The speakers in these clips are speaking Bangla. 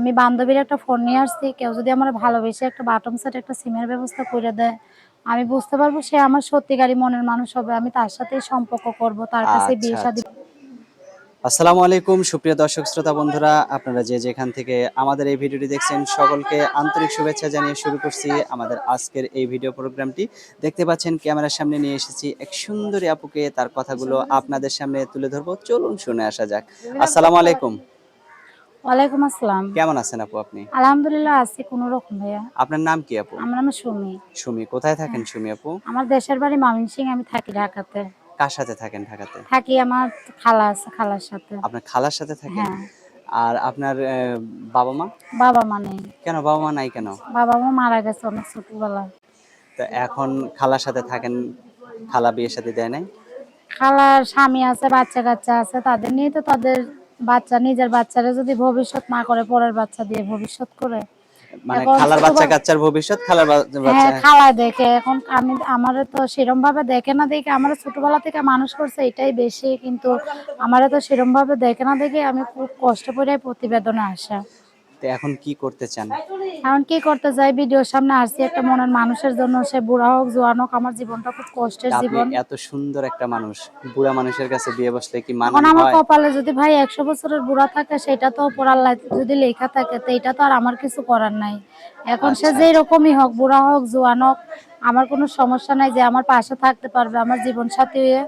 আমি বান্ধবীর একটা ফোন নিয়ে আসছি কেউ যদি আমার ভালোবেসে একটা বাটন সেট একটা সিমের ব্যবস্থা করে দেয় আমি বুঝতে পারব সে আমার সত্যিকারই মনের মানুষ হবে। আমি তার সাথেই সম্পর্ক করব তার কাছে বিয়ে আচ্ছা, শাদী আসসালামু আলাইকুম সুপ্রিয় দর্শক শ্রোতা বন্ধুরা। আপনারা যে যেখান থেকে আমাদের এই ভিডিওটি দেখছেন সকলকে আন্তরিক শুভেচ্ছা জানিয়ে শুরু করছি আমাদের আজকের এই ভিডিও প্রোগ্রামটি। দেখতে পাচ্ছেন ক্যামেরার সামনে নিয়ে এসেছি এক সুন্দরী আপুকে। তার কথাগুলো আপনাদের সামনে তুলে ধরবো। চলুন শুনে আসা যাক। আসসালামু আলাইকুম। ওয়ালাইকুম আসসালাম। কেমন আছেন আপু আপনি? আলহামদুলিল্লাহ আছি কোনো রকম ভাইয়া। আপনার নাম কি আপু? আমার নাম সুমি। সুমি কোথায় থাকেন সুমি আপু? আমার দেশের বাড়ি ময়মনসিং আমি থাকি ঢাকাতে। কার সাথে থাকেন ঢাকাতে? থাকি আমার খালা আছে খালার সাথে। আপনার খালার সাথে থাকেন? হ্যাঁ। আর আপনার বাবা মা? বাবা মা নেই। কেন বাবা মা নাই কেন? বাবা মা মারা গেছে অনেক ছোটবেলা তো এখন খালার সাথে থাকেন খালা বিয়ের সাথে দেয় নাই? খালার স্বামী আছে বাচ্চা কাচ্চা আছে তাদের নিয়ে তো তাদের বাচ্চা নিজের বাচ্চারা যদি ভবিষ্যৎ না করে পরের বাচ্চা দিয়ে ভবিষ্যৎ করে। মানে খালার বাচ্চা কাচ্চার ভবিষ্যৎ খালার বাচ্চা হ্যাঁ খালা দেখে। এখন আমি আমারে তো সেরম ভাবে দেখে না দেখে আমার ছোটবেলা থেকে মানুষ করছে এটাই বেশি। কিন্তু আমারে তো সেরম ভাবে দেখে না দেখে আমি খুব কষ্ট করে প্রতিবেদনে আসা। তো এখন কি করতে চান? এখন কি করতে চাই ভিডিওর সামনে আসছি একটা মনের মানুষের জন্য সে বুড়া হোক জোয়ান হোক আমার জীবনটা খুব কষ্টের জীবন। এত সুন্দর একটা মানুষ। বুড়া মানুষের কাছে বিয়ে বসলে কি এখন মানানো আমার কপালে যদি ভাই একশো বছরের বুড়া থাকে সেটা তো ওপর আল্লাহ যদি লেখা থাকে তো এটা তো আর আমার কিছু করার নাই। এখন সে আচ্ছা, যেই রকমই হোক বুড়া হোক জোয়ান হোক আমার কোনো সমস্যা নাই যে আমার পাশে থাকতে পারবে আমার জীবন সাথী হয়ে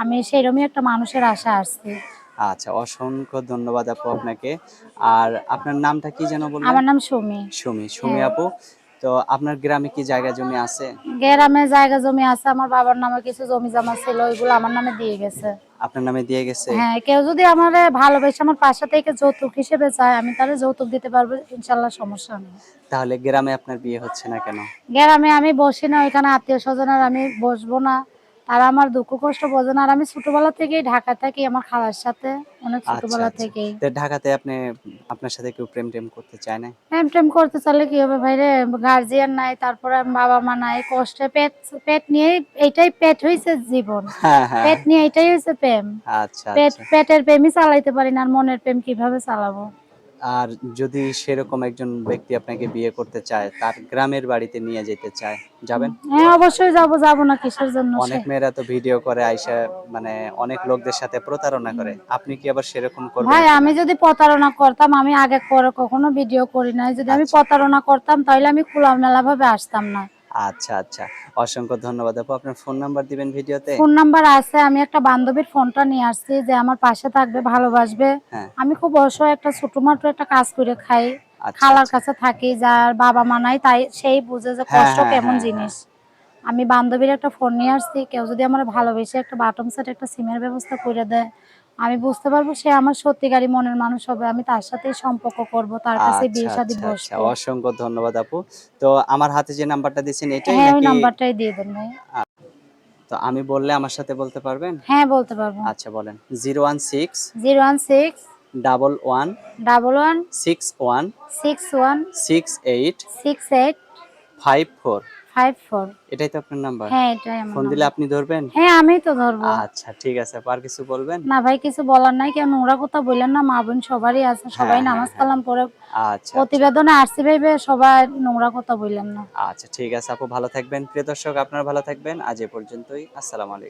আমি সেইরকমই একটা মানুষের আশা আসছি। আচ্ছা অসংখ্য ধন্যবাদ আপু আপনাকে। আর আপনার নামটা কি যেন বললেন? আমার নাম সুমি। সুমি সুমি হ্যাঁ। আপু। তো আপনার গ্রামে কি জায়গা জমি আছে? গ্রামে জায়গা জমি আছে আমার বাবার নামে কিছু জমি জমা ছিল ওইগুলো আমার নামে দিয়ে গেছে। আপনার নামে দিয়ে গেছে? হ্যাঁ কেউ যদি আমার ভালোবেসে আমার পাশে থেকে যৌতুক হিসেবে চায় আমি তাহলে যৌতুক দিতে পারব ইনশাল্লাহ সমস্যা নেই। তাহলে গ্রামে আপনার বিয়ে হচ্ছে না কেন? গ্রামে আমি বসি না ওইখানে আত্মীয় স্বজনের আমি বসবো না। তারা আমার দুঃখ কষ্ট বোঝে না। আর আমি ছোটবেলা থেকেই ঢাকা থাকি আমার খালার সাথে অনেক আচ্ছা, ছোটবেলা আচ্ছা। থেকেই। ঢাকাতে আপনি আপনার সাথে কেউ প্রেম টেম করতে চায় না প্রেম টেম করতে চাইলে কি হবে ভাই রে গার্জিয়ান নাই তারপরে বাবা মা নাই কষ্টে পেট পেট নিয়ে এইটাই পেট হয়েছে জীবন। হ্যাঁ হ্যাঁ। পেট নিয়ে এটাই হয়েছে প্রেম। আচ্ছা পেট আচ্ছা। পেটের প্রেমই চালাইতে পারি না আর মনের প্রেম কীভাবে চালাবো? আর যদি সেরকম একজন ব্যক্তি আপনাকে বিয়ে করতে চায় তার গ্রামের বাড়িতে নিয়ে যেতে চায় যাবেন? হ্যাঁ অবশ্যই যাব যাব না কিসের জন্য অনেক মেয়েরা তো ভিডিও করে আইসা মানে অনেক লোকদের সাথে প্রতারণা করে। আপনি কি আবার সেরকম করবেন? ভাই আমি যদি প্রতারণা করতাম আমি আগে পরে কখনো ভিডিও করি নাই। যদি আমি আচ্ছা। প্রতারণা করতাম তাহলে আমি খোলামেলা ভাবে আসতাম না। আচ্ছা আচ্ছা। অসংখ্য ধন্যবাদ আপু। আপনার ফোন নাম্বার দিবেন ভিডিওতে? ফোন নাম্বার আছে। আমি একটা বান্ধবীর ফোনটা নিয়ে আসছি যে আমার পাশে থাকবে ভালোবাসবে। হ্যাঁ। আমি খুব অসহায় একটা ছোটমাত্র একটা কাজ করে খাই। আচ্ছা খালার আচ্ছা। কাছে থাকি যার বাবা মা নাই তাই সেই বুঝে যে হ্যাঁ, কষ্ট হ্যাঁ, কেমন হ্যাঁ, জিনিস। আমি বান্ধবীর একটা ফোন নিয়ে আসছি কেউ যদি আমার ভালোবেসে একটা বাটন সেট একটা সিমের ব্যবস্থা করে দেয় আমি বুঝতে পারব সে আমার সত্যিকারী মনের মানুষ হবে আমি তার সাথেই সম্পর্ক করব তার কাছে বিয়ে আচ্ছা, শাদী আচ্ছা, আচ্ছা, বসবো অসংখ্য ধন্যবাদ আপু। তো আমার হাতে যে নাম্বারটা দিয়েছেন এটাই হ্যাঁ নাকি নাম্বারটাই দিয়ে দেন ভাই। তো আমি বললে আমার সাথে বলতে পারবেন? হ্যাঁ বলতে পারব। আচ্ছা বলেন। Zero one six zero one six double one double one six one six one six eight six eight five four. Five four এটাই তো আপনার নাম্বার হ্যাঁ এটাই আমার ফোন দিলে আপনি ধরবেন? হ্যাঁ আমি তো ধরবো। আচ্ছা ঠিক আছে আর কিছু বলবেন? না ভাই কিছু বলার নাই কেউ নোংরা কথা বললেন না মা বোন সবারই আছে সবাই হ্যাঁ, নামাজ হ্যাঁ, কালাম পড়ে আচ্ছা। প্রতিবেদনে আসছি ভেবে সবাই নোংরা কথা বললেন না। আচ্ছা ঠিক আছে আপু ভালো থাকবেন। প্রিয় দর্শক আপনারা ভালো থাকবেন। আজ এ পর্যন্তই আসসালামু আলাইকুম।